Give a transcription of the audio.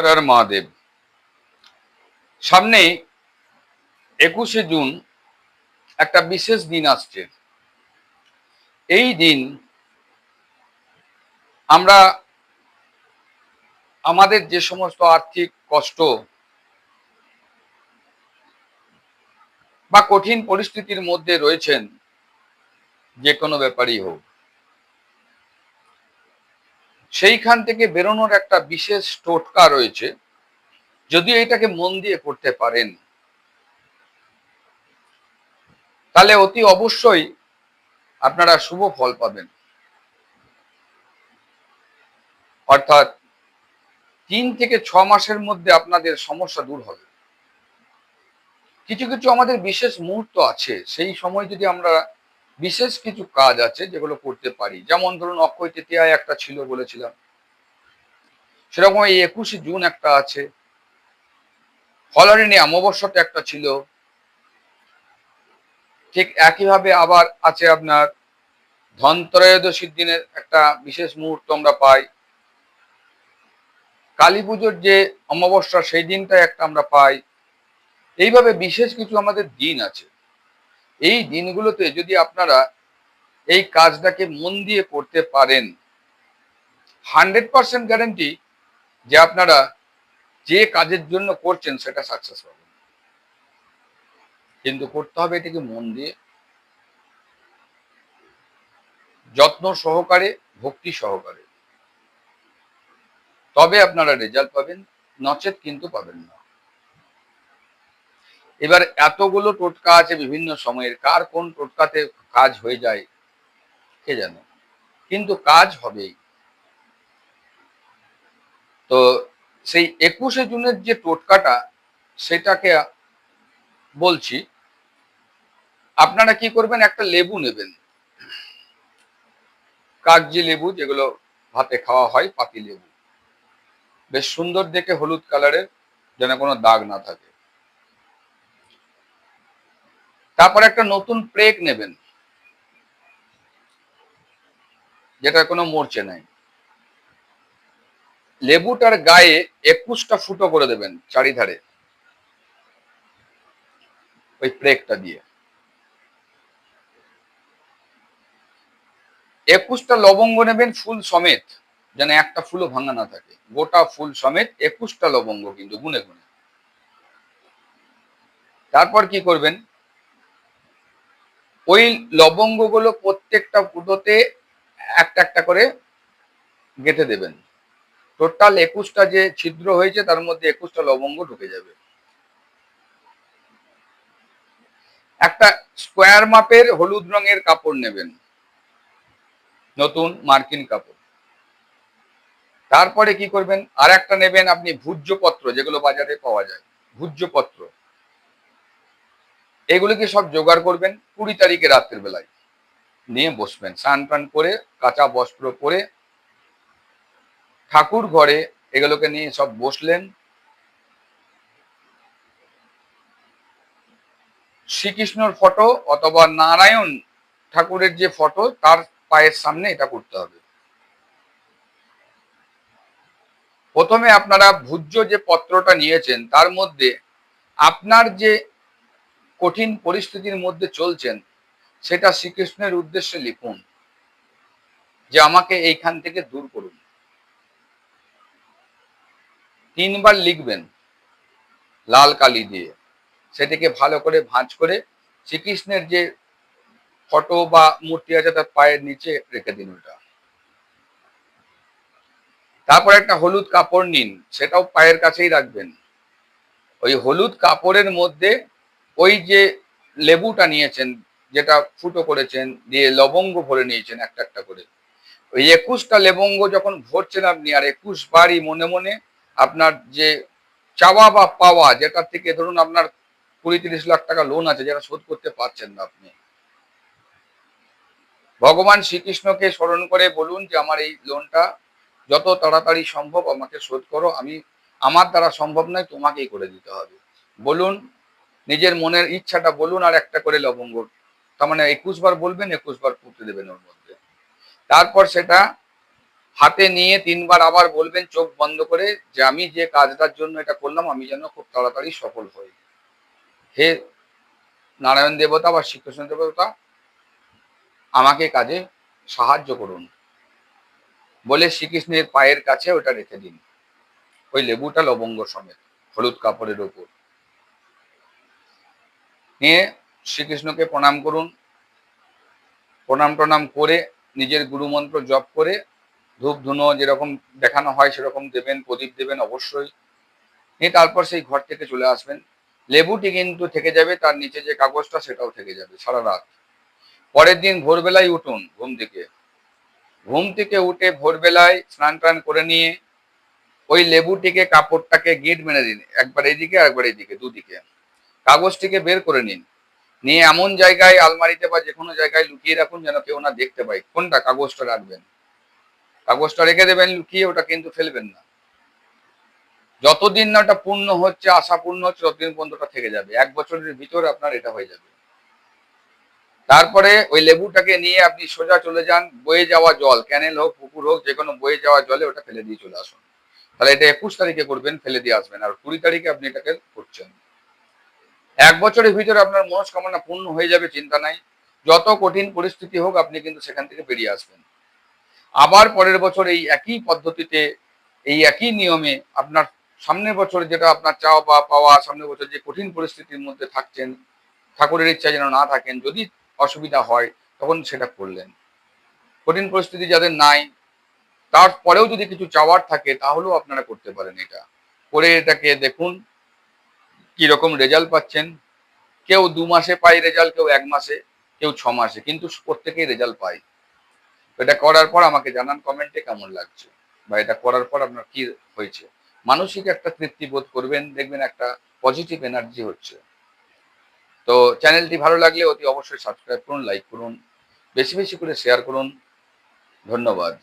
হর হর মহাদেব। সামনে একুশে জুন একটা বিশেষ দিন আসছে। এই দিন আমরা আমাদের যে সমস্ত আর্থিক কষ্ট বা কঠিন পরিস্থিতির মধ্যে রয়েছেন, যে কোনো ব্যাপারই হোক। সেইখান থেকে বেরোনোর একটা বিশেষ টোটকা রয়েছে। যদি এটাকে মন দিয়ে করতে পারেন। তাহলে অতি অবশ্যই আপনারা শুভ ফল পাবেন। অর্থাৎ তিন থেকে ছ মাসের মধ্যে আপনাদের সমস্যা দূর হবে। কিছু কিছু আমাদের বিশেষ মুহূর্ত আছে। সেই সময় যদি আমরা বিশেষ কিছু কাজ আছে যেগুলো করতে পারি। যেমন ধরুন, অক্ষয় তৃতীয়ায় একটা ছিল বলেছিলাম। সেরকম এই একুশে জুন একটা আছে। ফলরিনী অমাবস্যাতে একটা ছিল। ঠিক একইভাবে আবার আছে আপনার ধনত্রয়োদশীর দিনের একটা বিশেষ মুহূর্ত আমরা পাই। কালী পুজোর যে অমাবস্যা, সেই দিনটা একটা আমরা পাই। এইভাবে বিশেষ কিছু আমাদের দিন আছে। এই দিনগুলোতে যদি আপনারা এই কাজটাকে মন দিয়ে করতে পারেন, হান্ড্রেড পার্সেন্ট গ্যারেন্টি যে আপনারা যে কাজের জন্য করছেন সেটা সাকসেস পাবেন। কিন্তু করতে হবে এটাকে মন দিয়ে। যত্ন সহকারে, ভক্তি সহকারে। তবে আপনারা রেজাল্ট পাবেন, নচেত কিন্তু পাবেন না। এবার এতগুলো টোটকা আছে বিভিন্ন সময়ের, কার কোন টোটকাতে কাজ হয়ে যায়, কে জানে? কিন্তু কাজ হবেই। তো সেই একুশে জুনের যে টোটকাটা, সেটাকে বলছি, আপনারা কি করবেন, একটা লেবু নেবেন। কাগজি লেবু, যেগুলো ভাতে খাওয়া হয়, পাতি লেবু। বেশ সুন্দর দেখে হলুদ কালারের, যেন কোনো দাগ না থাকে। তারপর একটা নতুন প্রেক নেবেন। যেটা কোনো মরচে নাই। লেবুটার গায়ে একুশটা ফুটো করে দেবেন চারিধারে। ওই প্রেকটা দিয়ে। একুশটা লবঙ্গ নেবেন ফুল সমেত, যেন একটা ফুলও ভাঙা না থাকে। গোটা ফুল সমেত একুশটা লবঙ্গ কিন্তু গুনে গুনে। তারপর কি করবেন? ওই লবঙ্গগুলো প্রত্যেকটা ফুটোতে একটা একটা করে গেঁথে দেবেন। টোটাল একুশটা যে ছিদ্র হয়েছে, তার মধ্যে একুশটা লবঙ্গ ঢুকে যাবে। একটা স্কোয়ার মাপের হলুদ রঙের কাপড় নেবেন, নতুন মার্কিন কাপড়। তারপরে কি করবেন? আর একটা নেবেন আপনি ভূজ্যপত্র, যেগুলো বাজারে পাওয়া যায়, ভূজ্যপত্র। এগুলোকে সব জোগাড় করবেন কুড়ি তারিখে রাত্রের বেলায়। নিয়ে বসবেন, স্নান টান করে, কাঁচা বস্ত্র পরে ঠাকুর ঘরে এগুলোকে নিয়ে সব বসলেন। শ্রীকৃষ্ণর ফটো অথবা নারায়ণ ঠাকুরের যে ফটো, তার পায়ের সামনে এটা করতে হবে। প্রথমে আপনারা ভূজ্য যে পত্রটা নিয়েছেন, তার মধ্যে আপনার যে কঠিন পরিস্থিতির মধ্যে চলছেন, সেটা শ্রীকৃষ্ণের উদ্দেশ্যে লিখুন, যে আমাকে এইখান থেকে দূর করুন। তিনবার লিখবেন, লাল কালি দিয়ে। সেটাকে ভালো করে ভাঁজ করে শ্রীকৃষ্ণের যে ফটো বা মূর্তি আছে তার পায়ের নিচে রেখে দিন ওটা। তারপর একটা হলুদ কাপড় নিন, সেটাও পায়ের কাছেই রাখবেন। ওই হলুদ কাপড়ের মধ্যে ওই যে লেবুটা নিয়েছেন, যেটা ফুটো করেছেন, দিয়ে লবঙ্গ ভরে নিয়েছেন একটা একটা করে। ওই একুশটা লেবঙ্গ যখন ভরছেন আপনি, আর একুশ বারই মনে মনে আপনার যে চাওয়া বা পাওয়া, যেটা থেকে ধরুন আপনার কুড়ি তিরিশ লাখ টাকা লোন আছে, যেটা শোধ করতে পারছেন না আপনি। ভগবান শ্রীকৃষ্ণকে স্মরণ করে বলুন যে আমার এই লোনটা যত তাড়াতাড়ি সম্ভব আমাকে শোধ করো। আমি, আমার দ্বারা সম্ভব নয়, তোমাকেই করে দিতে হবে। বলুন নিজের মনের ইচ্ছাটা বলুন আর একটা করে লবঙ্গ। তার মানে একুশ বার বলবেন, একুশ বার পুঁতে দেবেন ওর মধ্যে। তারপর সেটা হাতে নিয়ে তিনবার আবার বলবেন, চোখ বন্ধ করে যে আমি যে কাজটার জন্য এটা করলাম, আমি যেন খুব তাড়াতাড়ি সফল হই। হে নারায়ণ দেবতা বা শ্রীকৃষ্ণ দেবতা, আমাকে কাজে সাহায্য করুন। বলে শ্রীকৃষ্ণের পায়ের কাছে ওটা রেখে দিন। ওই লেবুটা লবঙ্গ সমেত, হলুদ কাপড়ের ওপর। নিয়ে শ্রীকৃষ্ণকে প্রণাম করুন। প্রণাম টনাম করে নিজের গুরুমন্ত্র জপ করে ধূপ ধুনো যেরকম দেখানো হয় সেরকম দেবেন, প্রদীপ দেবেন অবশ্যই। নিয়ে তারপর সেই ঘর থেকে চলে আসবেন। লেবুটি কিন্তু থেকে যাবে, তার নিচে যে কাগজটা সেটাও থেকে যাবে সারা রাত। পরের দিন ভোরবেলায় উঠুন ঘুম থেকে। ঘুম থেকে উঠে ভোরবেলায় স্নান টান করে নিয়ে ওই লেবুটিকে, কাপড়টাকে গিট মেনে দিন। একবার এইদিকে একবার এইদিকে দুদিকে। কাগজটিকে বের করে নিন। নিয়ে এমন জায়গায়, আলমারিতে বা যে কোনো জায়গায় লুকিয়ে রাখুন যেন কেউ না দেখতে পায়। কোনটা? কাগজটা রাখবেন। কাগজটা রেখে দেবেন, লুকিয়ে ওটা কিন্তু ফেলবেন না। যতদিন না ওটা পূর্ণ হচ্ছে, আশা পূর্ণ হচ্ছে, ততদিন পর্যন্ত ওটা থেকে যাবে। এক বছরের ভিতরে আপনার এটা হয়ে যাবে। তারপরে ওই লেবুটাকে নিয়ে আপনি সোজা চলে যান, বয়ে যাওয়া জল, ক্যানেল হোক, পুকুর হোক যে কোনো বয়ে যাওয়া জলে ওটা ফেলে দিয়ে চলে আসুন। তাহলে এটা একুশ তারিখে করবেন, ফেলে দিয়ে আসবেন। আর কুড়ি তারিখে আপনি এটাকে করছেন। এক বছরের ভিতরে আপনার মনস্কামনা পূর্ণ হয়ে যাবে, চিন্তা নাই। যত কঠিন পরিস্থিতি হোক, আপনি কিন্তু সেখান থেকে বেরিয়ে আসবেন। আবার পরের বছর এই একই পদ্ধতিতে, এই একই নিয়মে আপনার সামনের বছর যেটা আপনার চাওয়া বা পাওয়া, সামনের বছর যে কঠিন পরিস্থিতির মধ্যে থাকছেন, ঠাকুরের ইচ্ছা যেন না থাকেন, যদি অসুবিধা হয়, তখন সেটা করলেন। কঠিন পরিস্থিতি যাদের নাই, তারপরেও যদি কিছু চাওয়ার থাকে, তাহলেও আপনারা করতে পারেন এটা। করে এটাকে দেখুন রকম রেজাল্ট পাচ্ছেন? কেউ দু মাসে পায় রেজাল্ট, কেউ এক মাসে, কেউ ছ মাসে, কিন্তু প্রত্যেকেই রেজাল্ট পায়। এটা করার পর আমাকে জানান কমেন্টে কেমন লাগছে, বা এটা করার পর আপনার কি হয়েছে। মানসিক একটা তৃপ্তি বোধ করবেন, দেখবেন একটা পজিটিভ এনার্জি হচ্ছে। তো চ্যানেলটি ভালো লাগলে অতি অবশ্যই সাবস্ক্রাইব করুন লাইক করুন, বেশি বেশি করে শেয়ার করুন। ধন্যবাদ।